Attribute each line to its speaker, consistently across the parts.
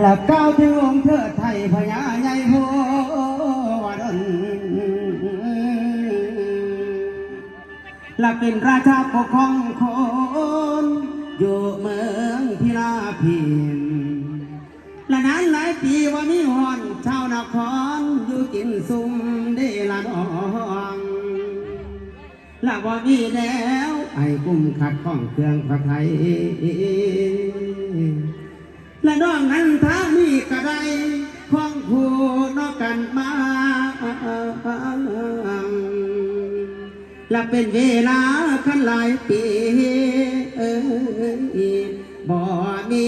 Speaker 1: และก้าวถึงองค์เธอไทยพญาใหญ่โหวดนและเป็นราชาปกครองคนอยู่เมืองพิลาพินและนั้นหลายปีว่ามีหอนชาวนครอยู่กินซุ่มได้ละดองและว่ามีแล้วไอ้กุ้มขัดข้องเครื่องพระไทย และน้องนั้นท้ามีกระไดของผู้นอกกันมาและเป็นเวลาคันหลายปีเอ้ยบ่มี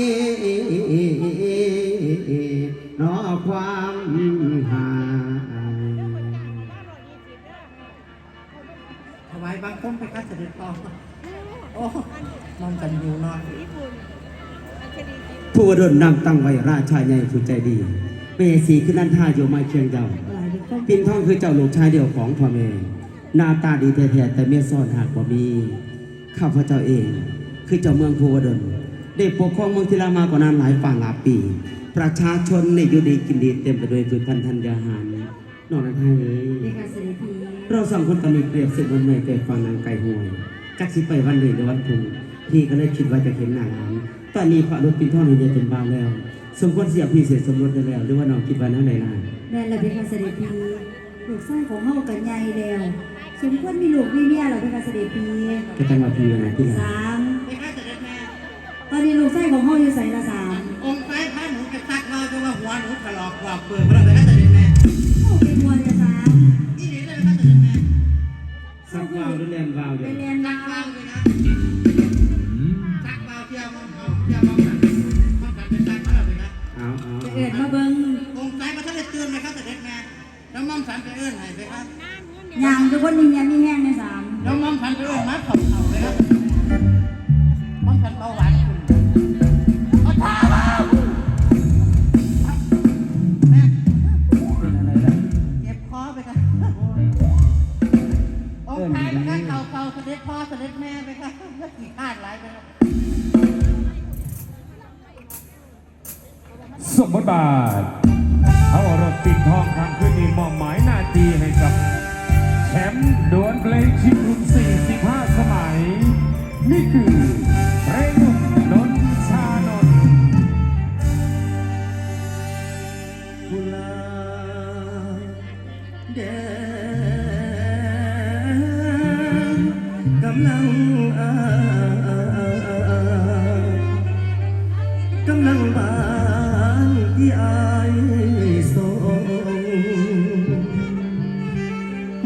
Speaker 1: นอความหาย
Speaker 2: ถวายบังคมไปคัดเสด็จพ่อโอ้นอนกันอยู่นอน
Speaker 1: ผู้วดลนำตั้งไว้ราชาใหญ่ผู้ใจดีเปสีคือนันท่าโยมาเชียงเจ้า
Speaker 2: หลายเป็นต้น
Speaker 1: ปินทองคือเจ้าลูกชายเดียวของพ่อแม่หน้าตาดีแท้ๆแต่เมียซ่อนหากบ่มีข้าพเจ้าเอง คือเจ้าเมืองภูวดลได้ปกครองเมืองทิรามากว่านานหลายฝ่าหลายปี ประชาชนในอยู่ดีกินดีเต็มไปด้วยพืชพันธุ์ธัญญาหารนอกนั้นให้เอ้
Speaker 3: ใน
Speaker 1: ย
Speaker 3: การเสด็จพี
Speaker 1: เราสองคนตอนนี้เปรียบเสร็จวันเมื่อยแต่ฟังนางไก่ห่วยจักสิไปวันนี้หรือวันพรุ่งพี่ก็เลยคิดว่าจะเห็นหน้าหลาน ตอนนี้พระรถปินทองนี่เนี่ยเป็นบ้านแล้ว สมควรเสียพี่เสียสมรสได้แล้ว หรือว่าน้องคิดว่านั่นไหนล่ะ
Speaker 3: แม่นละเป็นการเสด็จพีลูกชายของเฮากันใหญ่แล้วสมควรมีลูกมีเมียแล้วเป็นการเสด็จพี
Speaker 1: ก็ตั้งว่าพี่ยังไงที่ล่ะ
Speaker 3: สาม
Speaker 2: ไปคัดเสด็จแม่
Speaker 3: ตอนนี้ลูกชายของเฮาอยู่ใส่ละสาม
Speaker 2: องค์ซ้ายพระหนูไปซักเราจะว่าหัวหนูถลอกกว่าเปิดเราไปคัดเสด็จแม่
Speaker 3: โอ้เป็นมวลจะสาม
Speaker 2: อีนี่เลยคัดเสด็จแม่
Speaker 1: สักวาวหรือแลมวาวอ
Speaker 3: ไป
Speaker 1: ยู่
Speaker 3: เรียน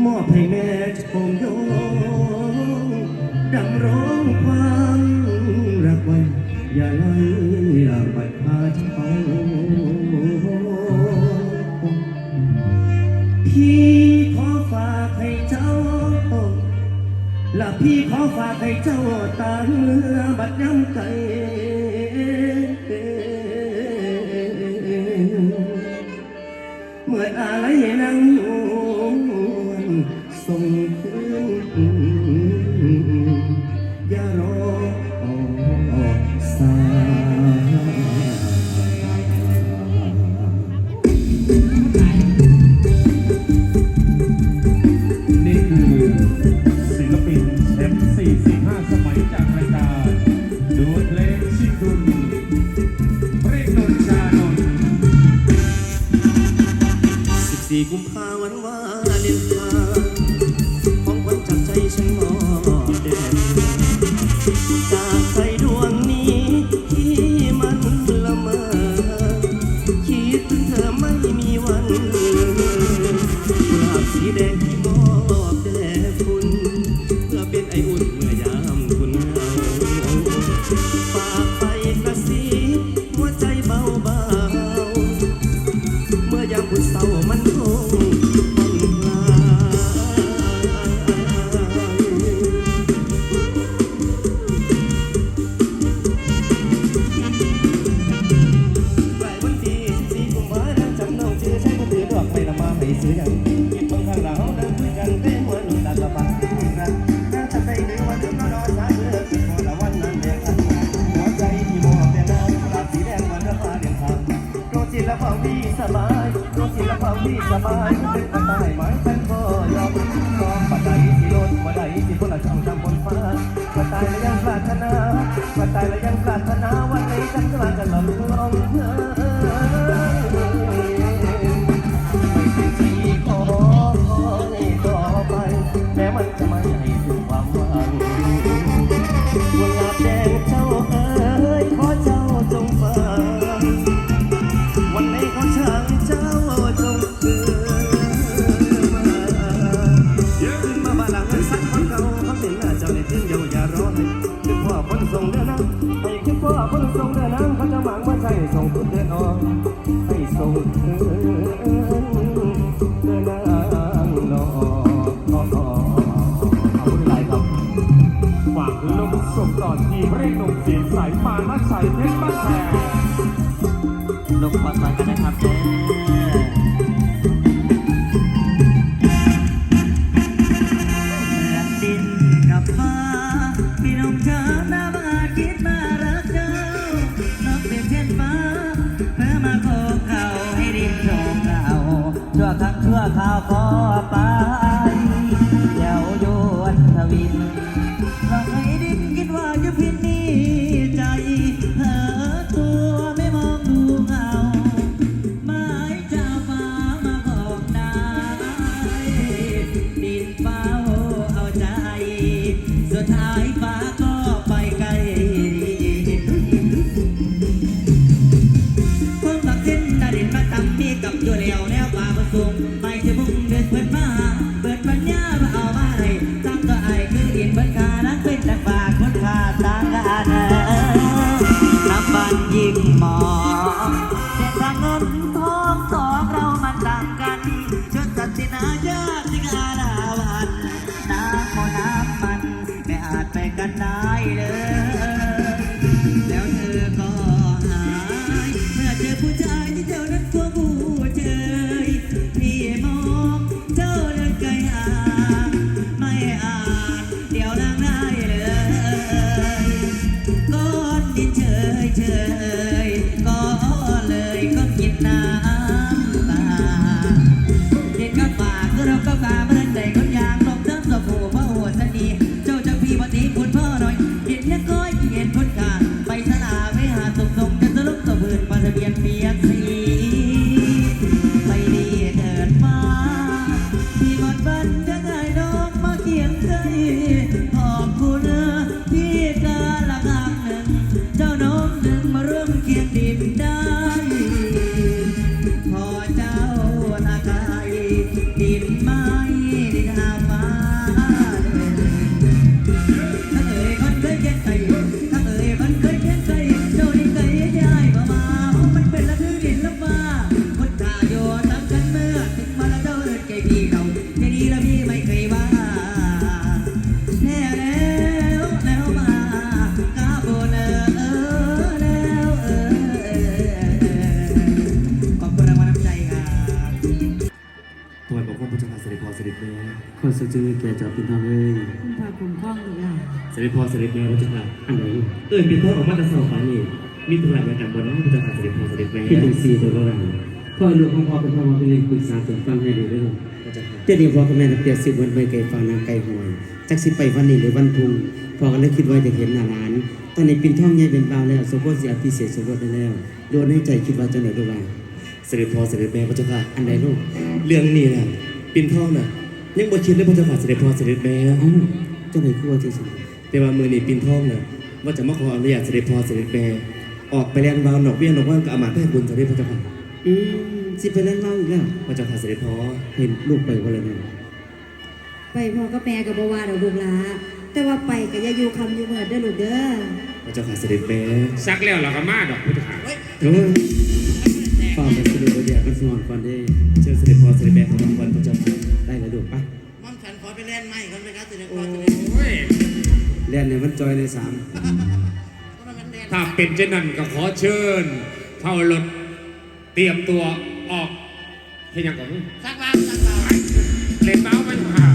Speaker 3: ม
Speaker 2: อ
Speaker 3: บ
Speaker 2: ให้
Speaker 3: แม่
Speaker 2: ชม
Speaker 1: โยงดำร้องความรักไว้ อย่าไล่ลาไปพาเจ้าพี่ขอฝากให้เจ้าและพี่ขอฝากให้เจ้าตาเรือบัดย้ำไกาย
Speaker 4: เป็
Speaker 1: นกระ
Speaker 3: ต่ายไม้ มานักใสเพชรบ้า
Speaker 5: นแพง
Speaker 3: ลงคอซอยกันนะครับเด้
Speaker 6: ดินกับฟ้าพี่น้องเธ ฟ้าก็ไปไกลพวกบักเส้นดาดินมาตำมีกับอยู่แล้วแนวป่ามันสูงไปจะมุ่งเดินเปิดมาเปิดปัญญามาเอามาให้ตามตัวไอ้คือดินเบิดคานักเป็นนักฝากคนขาต่างกันนับบันยิ่งมองเส้นทางเงินทองสองเรามันต่างกันชุดตัดสินายาสิ เสด็จพ่อเส
Speaker 3: ด็จแม่
Speaker 7: พระ
Speaker 3: เจ้าค่ะ
Speaker 1: อันไหน
Speaker 3: เอ้ยเป็นพ่อออกมาแต่สาวฟ้านี่มีตัวอะไรกันบนนั้นพระเจ้าค่ะเสด็จพ่อเสด็จแม่
Speaker 1: พี่ถึงสี่ตัวเราพ่อลูกของพ่อเป็นพ่อมาเป็นเรื่องปรึกษาจนฟังให้ดีด้วย
Speaker 3: พระเจ้าค่ะ
Speaker 1: เดี๋ยวนี้พ่อกับแม่นักเตียสิบวันไปไกลฟังนางไกลหวยจักสิไปวันนี้หรือวันพุ่งพ่อก็เลยคิดว่าจะเห็นหน้าร้าน ตอนนี้ปินท่องใหญ่เป็นเบาแล้วสมบูรณ์เสียพิเศษสมบูรณ์ได้แล้วโดนให้ใจคิดว่าจะไหนดูว่า
Speaker 3: เสด็จพ่อเสด็จแม่พระเจ้าค่ะ
Speaker 1: อันไหนลูก
Speaker 3: เรื่องนี้น่ะปินทองน่ะยังบ่คิดเลยพระเจ้าค่ะเสด็จพ่อเสด็จแม่
Speaker 1: เอ้าเจ้าไหนคือว่าที่สุด
Speaker 3: แต่ว่ามือนี่ปินทองน่ะว่าจะมาขออนุญาตเสด็จพ่อเสด็จแม่ออกไปแลนบาวหนอกเบี้ยนอกว่างกับอามาตย์แพทย์บุญเสด็จพระเจ้าค่ะ
Speaker 1: อืมสิไปเล่นเล่าอีกแล้ว
Speaker 3: พระเจ้าค่ะเสด็จพ่อ
Speaker 1: เห็นลูกไปวันละนึง
Speaker 7: ไปพ่อก็แม่กับบวาดอกลูกหลาแต่ว่าไปก็อย่าอยู่คำอยู่เหมือนเด้อลูกเด้อ
Speaker 3: พระเจ้าค่ะเสด็จแม่
Speaker 5: ซักแล้วเราก็มาดอกพุทธค่ะ
Speaker 1: เออฟังไปสะดวกเดียวกันสมองก่อนได้
Speaker 3: เชิญเสด็จพ่อเสด็จแม่ของวันพระเจ้าค่ะ
Speaker 1: ได้แล้วลูกปะ
Speaker 2: ม่อมฉันขอไปเล่นใหม่ก่อนไหมครับสิริพ
Speaker 5: โอ้
Speaker 2: รสิริพร
Speaker 5: ย
Speaker 1: ล่นในวันจอยในสาม
Speaker 5: ถ้าเป็นเช่นนั้นก็ขอเชิญเข้ารถเตรียมตัวออกเฮียยังก่อน
Speaker 2: สักบาสักบา
Speaker 5: เล่นเมาส์ไปห่อ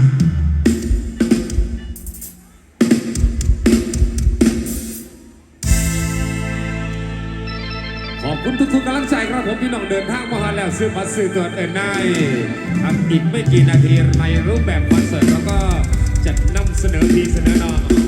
Speaker 5: ขอบคุณทุกๆกำลังใจครับผมพี่น้องเดินทางมาแล้วซื้อมาซื้อตัวเอ็นไนทำรับอีกไม่กี่นาทีในรูปแบบคอนเสิร์ตแล้วก็จะนำเสนอทีเสนอนอ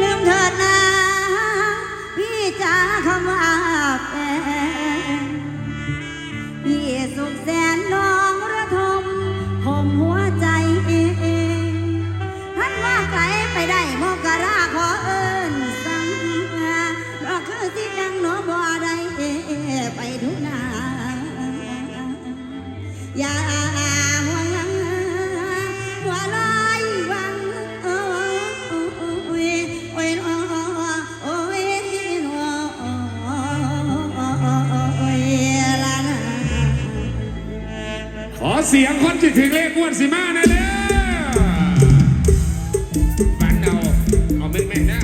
Speaker 7: ลืมเถิดนะพี่จ๋าคำว่าแฟนพี่สุขแสนน้องระทมผมหัวใจเองท่านว่าไกลไปได้มกกราขอเอิญสังเราคือที่ยังหนอบ่ได้ไปทุกนาอย่า
Speaker 5: คิดถึงเลขวันสิมานี่เด้อฝันเราเอาแม่นๆนะ